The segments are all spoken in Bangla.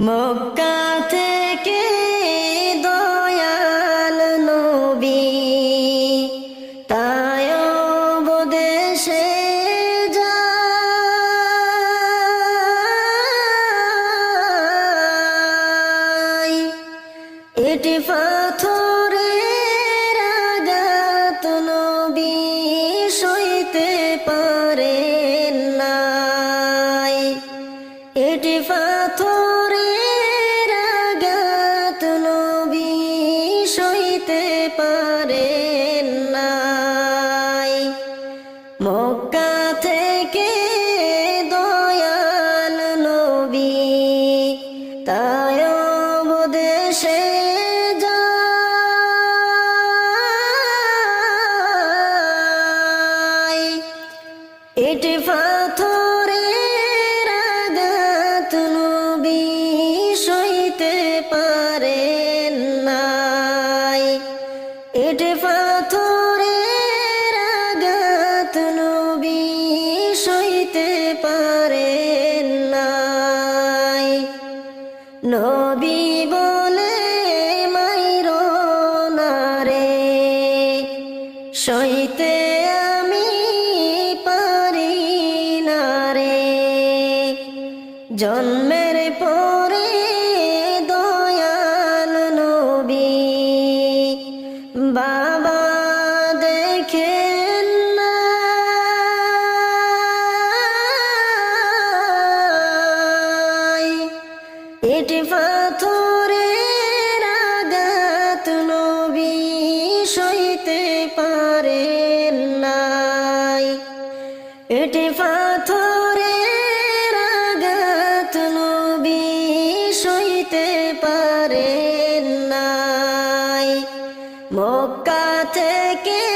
মক্কা থেকে সইতে পারে নাই। নবী বলে মাইর না রে সইতে এটি পাথরের আঘাত নবী সইতে পারেন নাই। এটি পাথরের আঘাত নবী সইতে পারেন নাই। মক্কা থেকে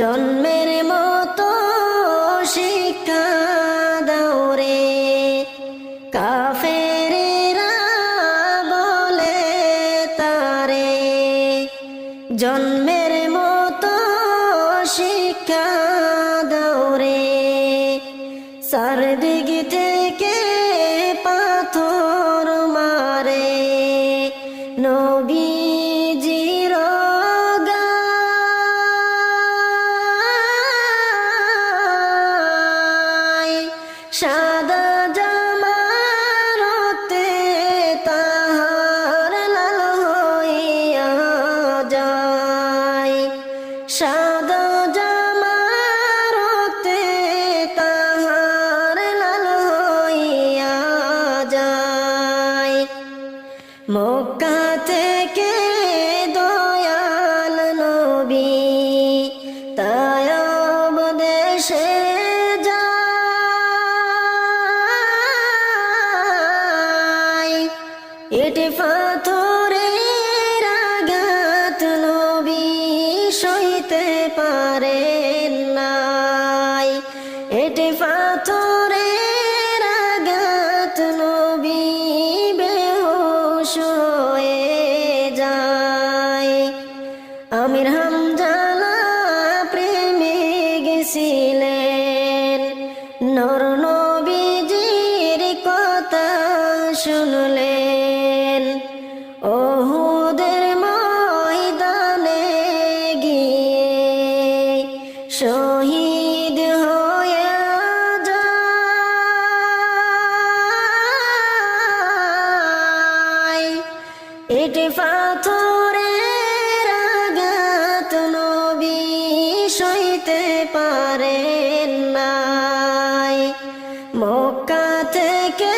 জন্মের মতো শিক্ষা দৌরে রে। কাফেরেরা বলে তারে জন্মের মতো শিক্ষা দৌরে রে। এটি পাথরের আঘাত নবী সইতে পারেন নাই। এটি পাথরের আঘাত নবী বেহুশ যায়। আমির হামজালা প্রেমে গেছিলেন, নর নবীজির কথা শুনলেন পারেন নাই। মক্কা থেকে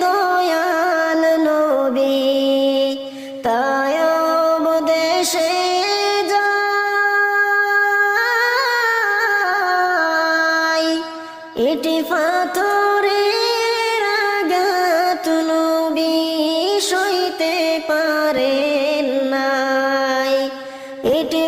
দয়াল নবী, তাই দেশে যাই। এটি পাথরের আঘাত সইতে পারেন নাই। এটি